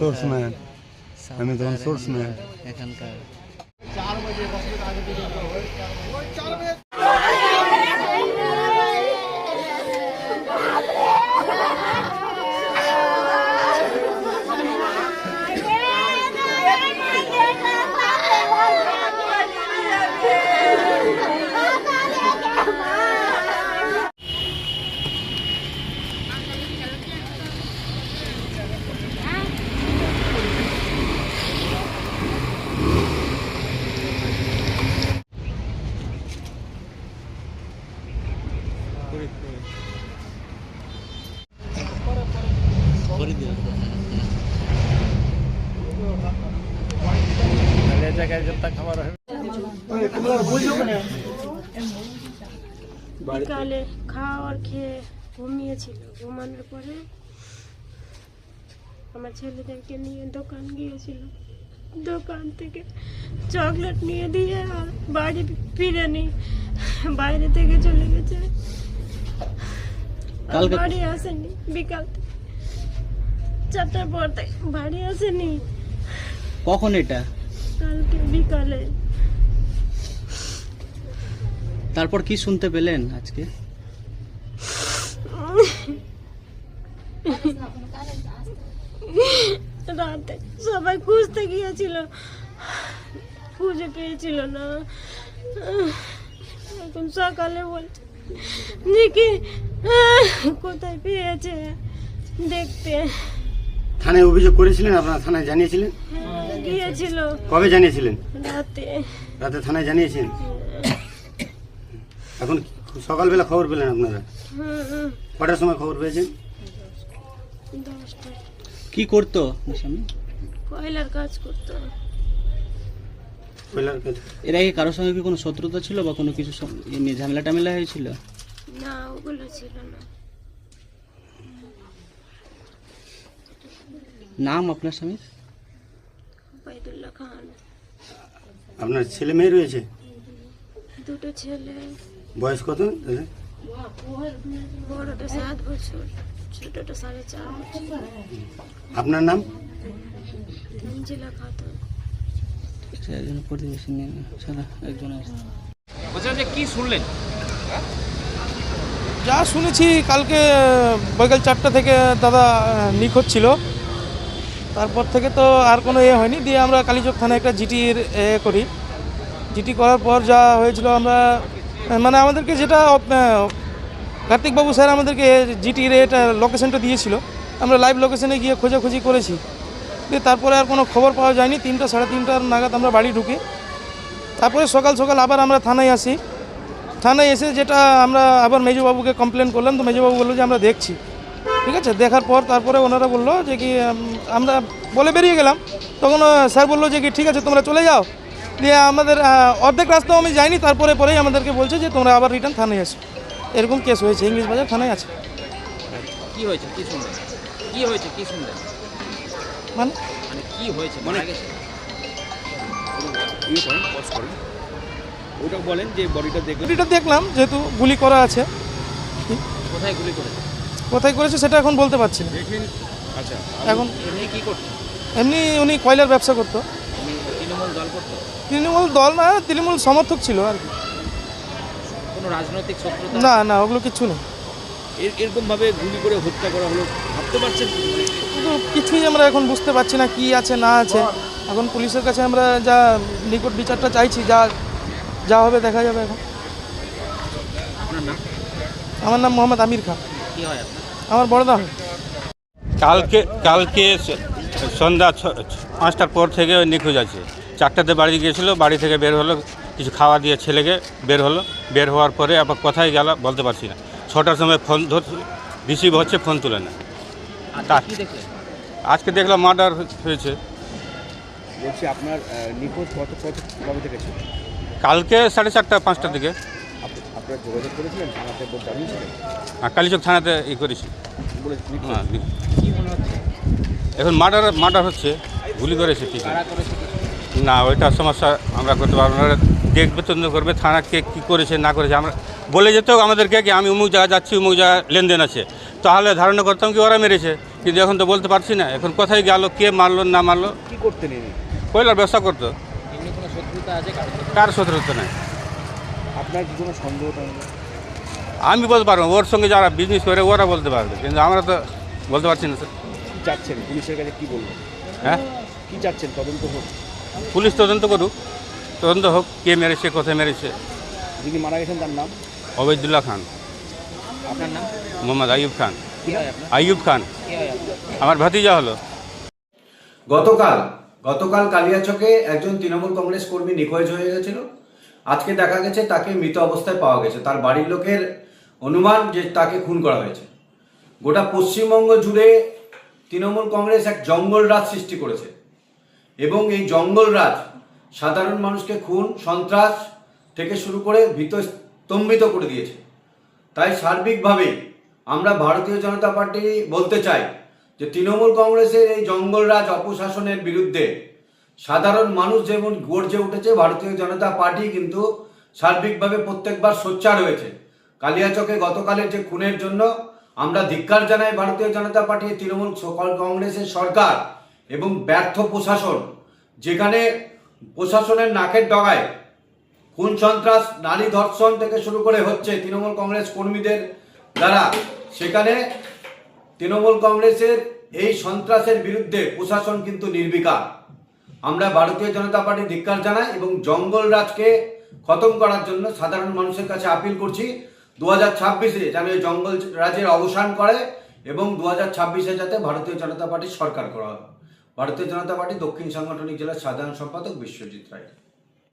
সোর্সম্যান আমি তখন সোর্সম্যান এখানকার করে দিও। বিকালে খাওয়ার খেয়ে ঘুমিয়েছিল। ঘুমানোর পরে আমার ছেলেদেরকে নিয়ে দোকান গিয়েছিল। দোকান থেকে চকলেট নিয়ে দিয়ে আর বাড়ি ফিরেনি। বাইরে থেকে চলে গেছে। কালকে- বাড়ি আসেনি। বিকাল থেকে। চারটার পর থেকে বাড়ি আসেনি। কখন এটা? কালকে বিকালে। তারপর কি শুনতে পেলেন আজকে? রাতে সবাই খুঁজতে গিয়েছিল। খুঁজে পেয়েছিল না। এখন সকালে বলছে যে কি কোথায় পেয়েছে দেখতে? থানায় অভিযোগ করেছিলেন আপনারা থানায় জানিয়েছিলেন? গিয়েছিল। কবে জানিয়েছিলেন? রাতে। রাতে থানায় জানিয়েছেন? এখন সকালবেলা খবর পেলেন আপনারা? কটার সময় খবর পেয়েছেন? কি করতো কয়লার কাজ করতো। কয়লার। এর আগে কারোর সঙ্গে কি কোনো শত্রুতা ছিল বা কোনো কিছু নিয়ে ঝামেলা টামেলা হয়েছিল? না ওগুলো ছিল না। নাম আপনার স্বামী বাইদুল্লাহ খান। আপনার ছেলে মেয়ে রয়েছে? দুটো ছেলে। বয়স কত? তাদের? বড়টা সাত বছর ছোটটা সাড়ে চার বছর। আপনার নাম? খাতুন। একজন প্রতিবেশী নিয়ে ছাড়া একজন আছে বলছিলাম যে কি শুনলেন? যা শুনেছি কালকে বিকাল চারটা থেকে দাদা নিখোঁজ ছিল। তারপর থেকে তো আর কোনো এ হয়নি। দিয়ে আমরা কালীচক থানায় একটা জিটির এ করি। জিটি করার পর যা হয়েছিল আমরা মানে আমাদেরকে যেটা কার্তিকবাবু স্যার আমাদেরকে জিটির এটা লোকেশনটা দিয়েছিল। আমরা লাইভ লোকেশনে গিয়ে খোঁজাখুঁজি করেছি। দিয়ে তারপরে আর কোনো খবর পাওয়া যায়নি। তিনটা, সাড়ে তিনটার নাগাদ আমরা বাড়ি ঢুকি। তারপরে সকাল সকাল আবার আমরা থানায় আসি। থানায় এসে যেটা আমরা আবার মেজবাবুকে কমপ্লেন করলাম। তো মেজবাবু বলল যে আমরা দেখছি। ঠিক আছে দেখার পর তারপরে ওনারা বলল যে কি আমরা বলে বেরিয়ে গেলাম। তখন স্যার বলল যে কি ঠিক আছে তোমরা চলে যাও। দিয়ে আমাদের অর্ধেক রাস্তাও আমি যাইনি তারপরে পরেই আমাদেরকে বলছে যে তোমরা আবার রিটার্ন থানায় আসো এরকম কেস হয়েছে ইংলিশ বাজার থানায় আছে। কি হয়েছে কি শুনলেন? কি হয়েছে কি শুনলেন? মানে? মানে কি হয়েছে গেছে? ইয়ে ওটা বলেন যে বডিটা দেখলেন। এটা দেখলাম যেহেতু গুলি করা আছে। কোথায় গুলি করেছে? কোথায় করেছে সেটা এখন বলতে পারছি না। আচ্ছা এখন এমনি কি করতো এমনি উনি কয়লার ব্যবসা করতো। তৃণমূল দল করতো? তৃণমূল দল না তৃণমূল সমর্থক ছিল আর কি। কোনো রাজনৈতিক শত্রুতা? না না ওগুলো কিচ্ছু নেই। এরকমভাবে গুলি করে হত্যা করা হলো ভাবতে পারছেন? কিন্তু কিছুই আমরা এখন বুঝতে পারছি না কি আছে না আছে। এখন পুলিশের কাছে আমরা যা নিকট বিচারটা চাইছি যা যা হবে দেখা যাবে এখন। আমার নাম মোহাম্মদ আমির খান। কি হয় আমার বড়দা কালকে কালকে সন্ধ্যা ছ- পাঁচটার পর থেকে ওই নিখোঁজ আছে। চারটাতে বাড়ি গিয়েছিল বাড়ি থেকে বের হলো কিছু খাওয়া দিয়ে ছেলেকে বের হলো। বের হওয়ার পরে আবার কোথায় গেল বলতে পারছি না। ছটার সময় ফোন ধরছি রিসিভ হচ্ছে ফোন তুলে না দেখলেন আজকে দেখলাম মার্ডার হয়েছে। বলছি আপনার নিখোঁজ কত কত কবে থেকে কালকে সাড়ে চারটা পাঁচটার দিকে। আপনারা যোগাযোগ করেছিলেন? থানাতে জানিয়েছিলেন? আর কালীচক থানাতে ই করেছি। হ্যাঁ এখন মার্ডার মার্ডার হচ্ছে গুলি করেছে ঠিক না ওইটা সমস্যা আমরা করতে পারব না। দেখবে তদন্ত করবে থানা কে কী করেছে না করেছে। আমরা বলে যেত আমাদেরকে কি আমি অমুক জায়গায় যাচ্ছি অমুক জায়গায় লেনদেন আছে। তাহলে ধারণা করতাম কি ওরা মেরেছে কিন্তু এখন তো বলতে পারছি না। এখন কোথায় গেল কে মারলো না মারলো? কি করতেন ইনি কয়লার ব্যবসা করতো। কার শত্রুতা নাই? আপনার কি কোনো সন্দেহ আমি বলতে পারব ওর সঙ্গে যারা বিজনেস করে ওরা বলতে পারবে কিন্তু আমরা তো বলতে পারছি না স্যার। কি চাচ্ছেন পুলিশের কাছে কি বলবেন? হ্যাঁ? কি চাচ্ছেন তদন্ত হোক। পুলিশ তদন্ত করুক তদন্ত হোক কে মেরেছে কোথায় মেরেছে। যিনি মারা গেছেন তার নাম? ওবেদুল্লাহ খান। আপনার নাম? মোহাম্মদ আইয়ুব খান। কি আপনার? আইয়ুব খান। আমার ভাতিজা হলো। গতকাল গতকাল কালিয়াচকে একজন তৃণমূল কংগ্রেস কর্মী নিখোঁজ হয়ে গেছিল। আজকে দেখা গেছে তাকে মৃত অবস্থায় পাওয়া গেছে। তার বাড়ির লোকের অনুমান যে তাকে খুন করা হয়েছে। গোটা পশ্চিমবঙ্গ জুড়ে তৃণমূল কংগ্রেস এক জঙ্গল রাজ সৃষ্টি করেছে। এবং এই জঙ্গল রাজ সাধারণ মানুষকে খুন, সন্ত্রাস থেকে শুরু করে ভীত স্তম্ভিত করে দিয়েছে। তাই সার্বিকভাবে আমরা ভারতীয় জনতা পার্টি বলতে চাই যে তৃণমূল কংগ্রেসের এই জঙ্গলরাজ অপশাসনের বিরুদ্ধে সাধারণ মানুষ যেমন গর্জে উঠেছে, ভারতীয় জনতা পার্টি কিন্তু সার্বিকভাবে প্রত্যেকবার সোচ্চার হয়েছে। কালিয়াচকে গতকালের যে খুনের জন্য আমরা ধিক্কার জানাই ভারতীয় জনতা পার্টি, তৃণমূল স- কংগ্রেসের সরকার এবং ব্যর্থ প্রশাসন, যেখানে প্রশাসনের নাকের ডগায় খুন সন্ত্রাস, নারী ধর্ষণ থেকে শুরু করে হচ্ছে তৃণমূল কংগ্রেস কর্মীদের দ্বারা। সেখানে তৃণমূল কংগ্রেসের এই সন্ত্রাসের বিরুদ্ধে প্রশাসন কিন্তু নির্বিকার। আমরা ভারতীয় জনতা পার্টি ধিক্কার জানাই এবং জঙ্গল রাজকে খতম করার জন্য সাধারণ মানুষের কাছে আপিল করছি। দু হাজার ছাব্বিশে যেন এই জঙ্গল রাজের অবসান করে এবং দু হাজার ছাব্বিশে যাতে ভারতীয় জনতা পার্টির সরকার করা হয়। ভারতীয় জনতা পার্টি দক্ষিণ সাংগঠনিক জেলার সাধারণ সম্পাদক বিশ্বজিৎ রায়।